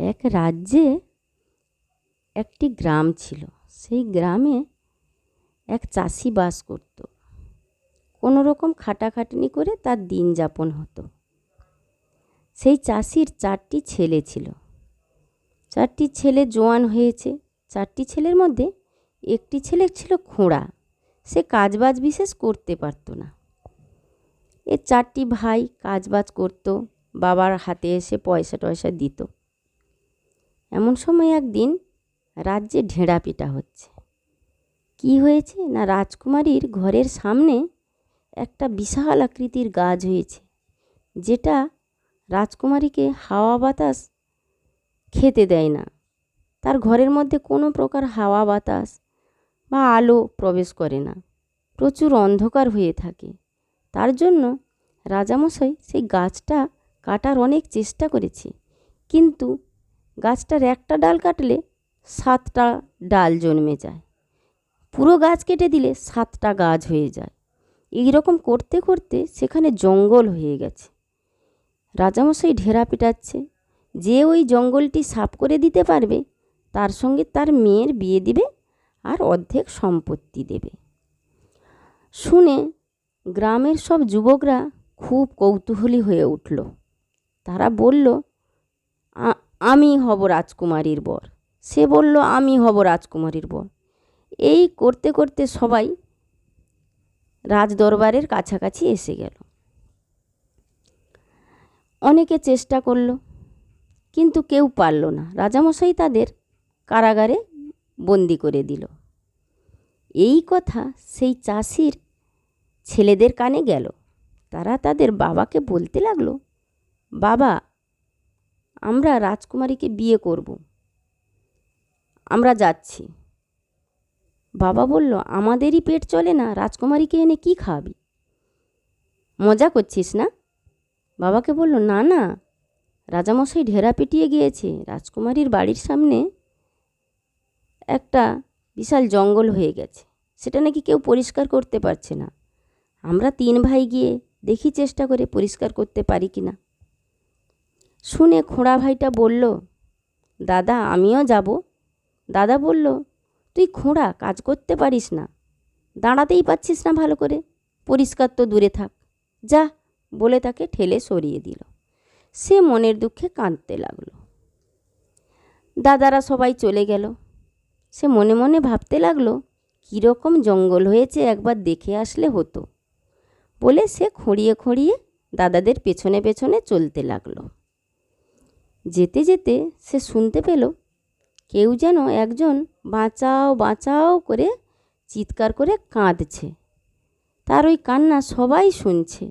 এক রাজ্যে একটি গ্রাম ছিল। সেই গ্রামে এক চাষি বাস করত। কোনো রকম খাটাখাটনি করে তার দিন যাপন হতো। সেই চাষির চারটি ছেলে ছিল। চারটি ছেলে জোয়ান হয়েছে। চারটি ছেলের মধ্যে একটি ছেলে ছিল খোঁড়া। সে কাজবাজ বিশেষ করতে পারতো না। এ চারটি ভাই কাজবাজ করতো। বাবার হাতে এসে পয়সা টয়সা দিত। এমন সময় একদিন রাজ্যে ঢেঁড়া পিটা হচ্ছে। কি হয়েছে না রাজকুমারীর ঘরের সামনে একটা বিশাল আকৃতির গাছ হয়েছে, যেটা রাজকুমারীকে হাওয়া বাতাস খেতে দেয় না। তার ঘরের মধ্যে কোনো প্রকার হাওয়া বাতাস বা আলো প্রবেশ করে না। প্রচুর অন্ধকার হয়ে থাকে। তার জন্য রাজামশাই সেই গাছটা কাটার অনেক চেষ্টা করেছে, কিন্তু গাছটার একটা ডাল কাটলে সাতটা ডাল জন্মে যায়। পুরো গাছ কেটে দিলে সাতটা গাছ হয়ে যায়। এই রকম করতে করতে সেখানে জঙ্গল হয়ে গেছে। রাজামশাই ঢেরা পিটাচ্ছে। যে ওই জঙ্গলটি সাফ করে দিতে পারবে, তার সঙ্গে তার মেয়ের বিয়ে দিবে আর অর্ধেক সম্পত্তি দেবে। শুনে গ্রামের সব যুবকরা খুব কৌতূহলী হয়ে উঠল। তারা বলল আমি হব রাজকুমারীর বর। সে বলল, আমি হব রাজকুমারীর বর। এই করতে করতে সবাই রাজদরবারের কাছাকাছি এসে গেল। অনেকে চেষ্টা করল, কিন্তু কেউ পারল না। রাজামশাই তাদের কারাগারে বন্দি করে দিল। এই কথা সেই চাষির ছেলেদের কানে গেল। তারা তাদের বাবাকে বলতে লাগল, বাবা আমরা রাজকুমারীকে বিয়ে করব। আমরা যাচ্ছি। বাবা বলল, আমাদেরই পেট চলে না, রাজকুমারীকে এনে কি খাওয়াবি মজা করছিস না? বাবাকে বলল, না না, রাজামশাই ঢেরা পিটিয়ে গিয়েছে, রাজকুমারীর বাড়ির সামনে একটা বিশাল জঙ্গল হয়ে গেছে, সেটা নাকি কেউ পরিষ্কার করতে পারছে না। আমরা তিন ভাই গিয়ে দেখি চেষ্টা করে পরিষ্কার করতে পারি কি না শুনে খোঁড়া ভাইটা বলল, দাদা, আমিও যাব। দাদা বলল, তুই খোঁড়া, কাজ করতে পারিস না। দাঁড়াতেই পাচ্ছিস না ভালো করে। পরিষ্কার তো দূরে থাক। যা, বলে তাকে ঠেলে সরিয়ে দিল। সে মনের দুঃখে কাঁদতে লাগল। দাদারা সবাই চলে গেল। সে মনে মনে ভাবতে লাগল, কীরকম জঙ্গল হয়েছে একবার দেখে আসলে হতো। বলে সে খড়িয়ে খড়িয়ে দাদাদের পেছনে পেছনে চলতে লাগল। যেতে যেতে সে শুনতে পেল কেউ যেন একজন বাঁচাও বাঁচাও করে চিৎকার করে কাঁদছে। তার ওই কান্না সবাই শুনছে,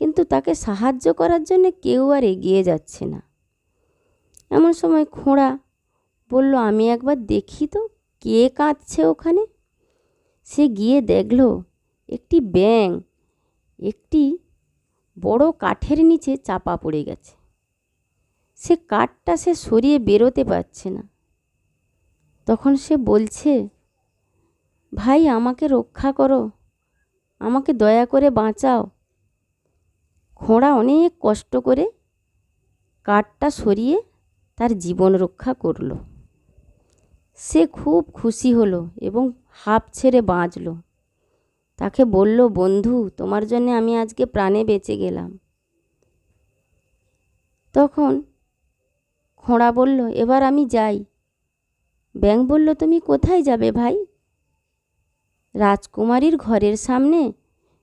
কিন্তু তাকে সাহায্য করার জন্য কেউ আর এগিয়ে যাচ্ছে না। এমন সময় খোঁড়া বলল, আমি একবার দেখি তো কে কাঁদছে ওখানে? সে গিয়ে দেখল একটি ব্যাং একটি বড় কাঠের নিচে চাপা পড়ে গেছে। সে কাঠটা সে সরিয়ে বেরোতে পারছে না। তখন সে বলছে, ভাই, আমাকে রক্ষা করো। আমাকে দয়া করে বাঁচাও। খোঁড়া অনেক কষ্ট করে কাঠটা সরিয়ে তার জীবন রক্ষা করল। সে খুব খুশি হলো এবং হাফ ছেড়ে বাঁচল। তাকে বলল, বন্ধু, তোমার জন্যে আমি আজকে প্রাণে বেঁচে গেলাম। তখন খোঁড়া বলল, এবার আমি যাই। ব্যাং বলল, তুমি কোথায় যাবে ভাই? রাজকুমারীর ঘরের সামনে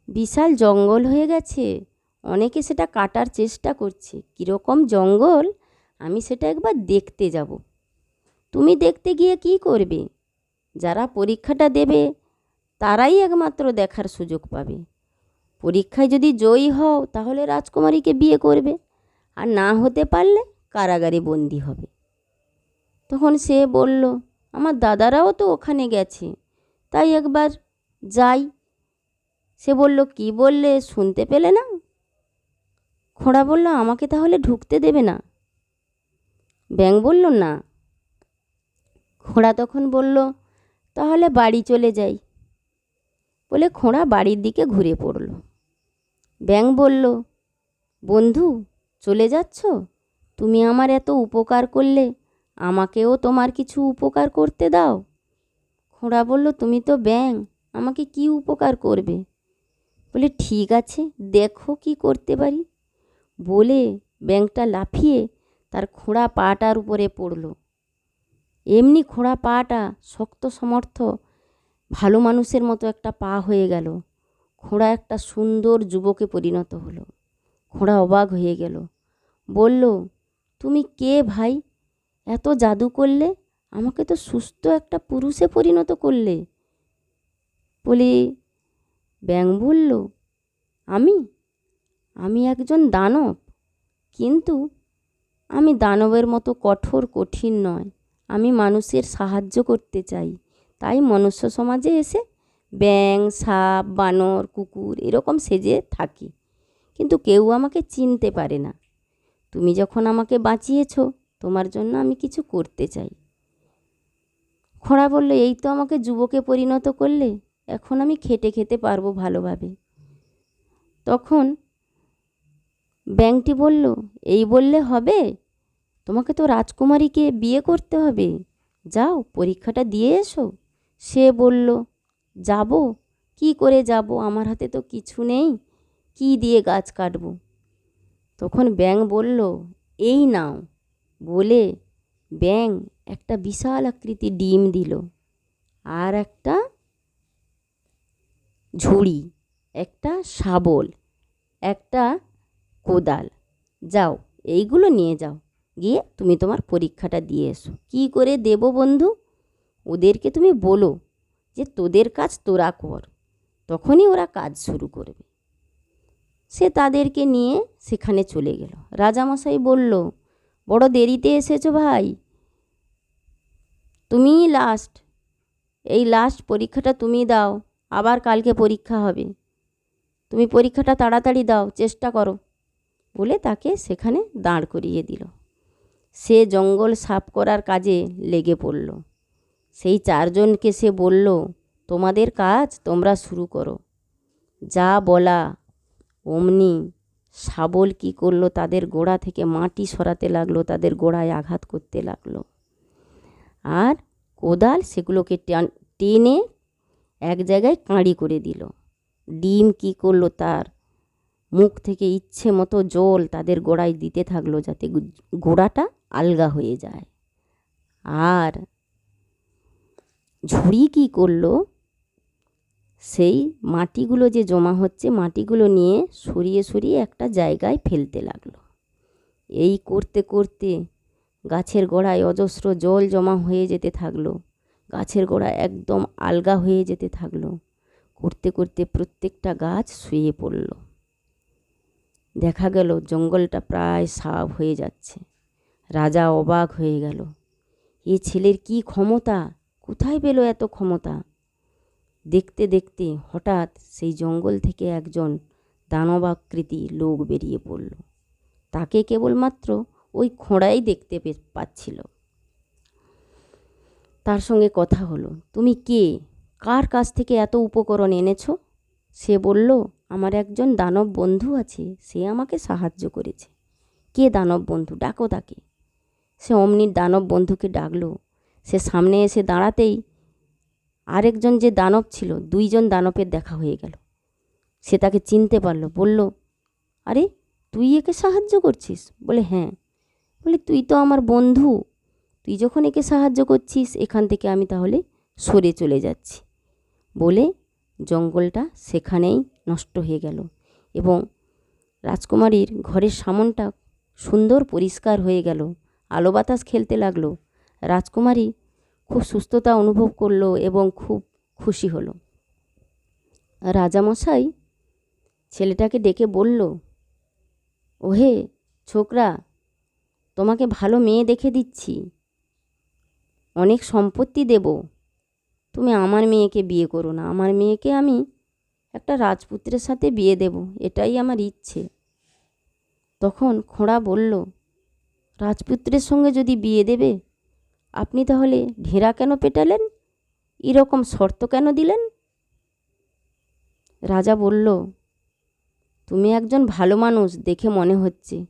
বিশাল জঙ্গল হয়ে গেছে। অনেকে সেটা কাটার চেষ্টা করছে। কীরকম জঙ্গল? আমি সেটা একবার দেখতে যাব। তুমি দেখতে গিয়ে কি করবে? যারা পরীক্ষাটা দেবে, তারাই একমাত্র দেখার সুযোগ পাবে। পরীক্ষায় যদি জয়ী হও, তাহলে রাজকুমারীকে বিয়ে করবে। আর না হতে পারলে কারাগারে বন্দি হবে। তখন সে বলল, আমার দাদারাও তো ওখানে গেছে। তাই একবার যাই। সে বলল, কি বললে, শুনতে পেলে না? খোঁড়া বলল, আমাকে তাহলে ঢুকতে দেবে না। ব্যাং বলল, না। খোঁড়া তখন বলল, তাহলে বাড়ি চলে যাই। বলে খোঁড়া বাড়ির দিকে ঘুরে পড়ল। ব্যাং বলল, বন্ধু, চলে যাচ্ছ? তুমি আমার এত উপকার করলে, আমাকেও তোমার কিছু উপকার করতে দাও। খোঁড়া বলল, তুমি তো ব্যাং আমাকে কি উপকার করবে? বলে, ঠিক আছে, দেখো কি করতে পারি। বলে ব্যাংকটা লাফিয়ে তার খোঁড়া পাটার উপরে পড়ল। এমনি খোঁড়া পাটা শক্ত সমর্থ, ভালো মানুষের মতো একটা পা হয়ে গেল। খোঁড়া একটা সুন্দর যুবকে পরিণত হলো। খোঁড়া অবাক হয়ে গেল। বলল তুমি কে ভাই? এত জাদু করলে? আমাকে তো সুস্থ একটা পুরুষে পরিণত করলে। বলি, ব্যাং বলল, আমি? আমি একজন দানব। কিন্তু আমি দানবের মতো কঠোর, কঠিন নয়। আমি মানুষের সাহায্য করতে চাই। তাই মনুষ্য সমাজে এসে ব্যাং, সাপ, বানর, কুকুর এরকম সেজে থাকি। কিন্তু কেউ আমাকে চিনতে পারে না। তুমি যখন আমাকে বাঁচিয়েছ, তোমার জন্য আমি কিছু করতে চাই। খোঁড়া বলল, এই তো আমাকে যুবকে পরিণত করলে, এখন আমি খেটে খেতে পারব ভালোভাবে। তখন ব্যাংকটি বলল, এই বললে হবে? তোমাকে তো রাজকুমারীকে বিয়ে করতে হবে। যাও, পরীক্ষাটা দিয়ে এসো। সে বলল, যাব? কি করে যাব? আমার হাতে তো কিছু নেই। কি দিয়ে গাছ কাটবো? তখন ব্যাং বলল, এই নাও। বলে ব্যাং একটা বিশাল আকৃতি ডিম দিল আর একটা ঝুড়ি, একটা শাবল, একটা কোদাল। যাও, এইগুলো নিয়ে যাও। গিয়ে তুমি তোমার পরীক্ষাটা দিয়ে এসো। কী করে দেবো বন্ধু? ওদেরকে তুমি বলো যে তোদের কাজ তোরা কর। তখনই ওরা কাজ শুরু করবে। সে তাদেরকে নিয়ে সেখানে চলে গেল। রাজামশাই বলল, বড় দেরিতে এসেছ ভাই। তুমিই লাস্ট এই লাস্ট পরীক্ষাটা তুমি দাও, আবার কালকে পরীক্ষা হবে। তুমি পরীক্ষাটা তাড়াতাড়ি দাও, চেষ্টা করো। বলে তাকে সেখানে দাঁড় করিয়ে দিল। সে জঙ্গল সাফ করার কাজে লেগে পড়ল। সেই চারজনকে সে বলল, তোমাদের কাজ তোমরা শুরু করো। যা বলা অমনি শাবল কী করল? তাদের গোড়া থেকে মাটি সরাতে লাগল, তাদের গোড়ায় আঘাত করতে লাগল। আর কোদাল সেগুলোকে টান- এক জায়গায় কাঁড়ি করে দিল। ডিম কী করল? তার মুখ থেকে ইচ্ছে মতো জল তাদের গোড়ায় দিতে থাকল যাতে গোড়াটা আলগা হয়ে যায়। আর ঝুড়ি কী করল? সেই মাটিগুলো যে জমা হচ্ছে, মাটিগুলো নিয়ে সরিয়ে সরিয়ে একটা জায়গায় ফেলতে লাগল। এই করতে করতে গাছের গোড়ায় অজস্র জল জমা হয়ে যেতে থাকল। গাছের গোড়া একদম আলগা হয়ে যেতে থাকল। করতে করতে প্রত্যেকটা গাছ শুয়ে পড়ল। দেখা গেল জঙ্গলটা প্রায় সাফ হয়ে যাচ্ছে। রাজা অবাক হয়ে গেল। এ ছেলের কি ক্ষমতা? কোথায় পেল এত ক্ষমতা? দেখতে দেখতে হঠাৎ সেই জঙ্গল থেকে একজন দানবাকৃতি লোক বেরিয়ে পড়ল। তাকে কেবলমাত্র ওই খোঁড়াই দেখতে পাচ্ছিল। তার সঙ্গে কথা হলো, তুমি কে? কার কাছ থেকে এত উপকরণ এনেছো? সে বলল, আমার একজন দানব বন্ধু আছে, সে আমাকে সাহায্য করেছে। কে দানব বন্ধু? ডাকো তাকে। সে অমনি দানব বন্ধুকে ডাকলো। সে সামনে এসে দাঁড়াতেই আরেকজন যে দানব ছিল, দুইজন দানবের দেখা হয়ে গেল। সে তাকে চিনতে পারল, বলল, আরে, তুই একে সাহায্য করছিস? বলে হ্যাঁ। বলে, তুই তো আমার বন্ধু। তুই যখন একে সাহায্য করছিস, এখান থেকে আমি তাহলে সরে চলে যাচ্ছি। বলে জঙ্গলটা সেখানেই নষ্ট হয়ে গেল এবং রাজকুমারীর ঘরের সামনটা সুন্দর পরিষ্কার হয়ে গেল। আলো বাতাস খেলতে লাগল। রাজকুমারী খুব সুস্থতা অনুভব করল এবং খুব খুশি হলো। রাজামশাই ছেলেটাকে ডেকে বলল, ওহে ছোকরা, তোমাকে ভালো মেয়ে দেখে দিচ্ছি। অনেক সম্পত্তি দেব। তুমি আমার মেয়েকে বিয়ে করো না। আমার মেয়েকে আমি একটা রাজপুত্রের সাথে বিয়ে দেব। এটাই আমার ইচ্ছে। তখন খোঁড়া বলল, রাজপুত্রের সঙ্গে যদি বিয়ে দেবে আপনি তাহলে ঢেরা কেন পেটালেন? এরকম শর্ত কেন দিলেন? রাজা বলল, তুমি একজন ভালো মানুষ দেখে মনে হচ্ছে।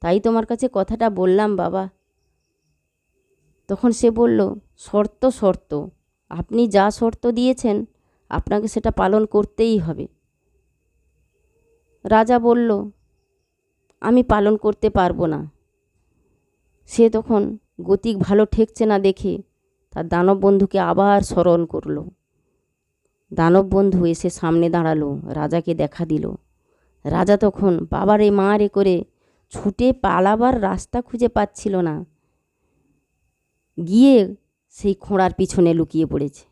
তাই তোমার কাছে কথাটা বললাম, বাবা। তখন সে বলল, শর্ত শর্ত। আপনি যা শর্ত দিয়েছেন, আপনাকে সেটা পালন করতেই হবে। রাজা বলল, আমি পালন করতে পারব না। সে তখন গতিক ভালো ঠেকছে না দেখে তার দানব বন্ধুকে আবার স্মরণ করল। দানব বন্ধু এসে সামনে দাঁড়াল, রাজাকে দেখা দিল। রাজা তখন, বাবারে মা রে করে, ছুটে পালাবার রাস্তা খুঁজে পাচ্ছিল না। গিয়ে সেই খোঁড়ার পিছনে লুকিয়ে পড়েছে।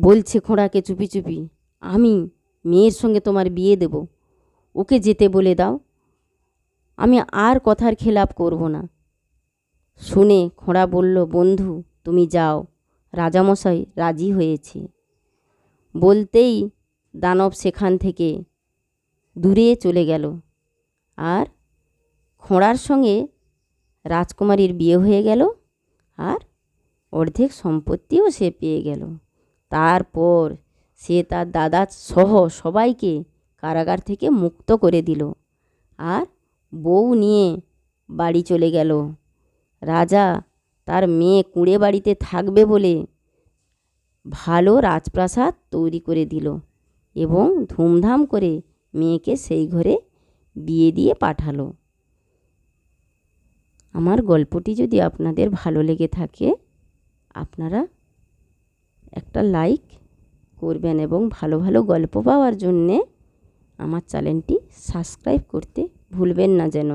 বলছে খোঁড়াকে চুপি চুপি, আমি মেয়ের সঙ্গে তোমার বিয়ে দেব, ওকে যেতে বলে দাও। আমি আর কথার খেলাপ করব না। শুনে খোঁড়া বলল, বন্ধু, তুমি যাও। রাজামশাই রাজি হয়েছে। বলতেই দানব সেখান থেকে দূরে চলে গেল। আর খোঁড়ার সঙ্গে রাজকুমারীর বিয়ে হয়ে গেল। আর অর্ধেক সম্পত্তিও সে পেয়ে গেল। তারপর সে তার দাদা সহ সবাইকে কারাগার থেকে মুক্ত করে দিল। আর বউ নিয়ে বাড়ি চলে গেল। রাজা, তার মেয়ে কুঁড়ে বাড়িতে থাকবে বলে ভালো রাজপ্রাসাদ তৈরি করে দিল এবং ধুমধাম করে মেয়েকে সেই ঘরে বিয়ে দিয়ে পাঠালো। আমার গল্পটি যদি আপনাদের ভালো লেগে থাকে, আপনারা একটা লাইক করবেন এবং ভালো ভালো গল্প পাওয়ার জন্যে আমার চ্যানেলটি সাবস্ক্রাইব করতে ভুলবেন না যেন।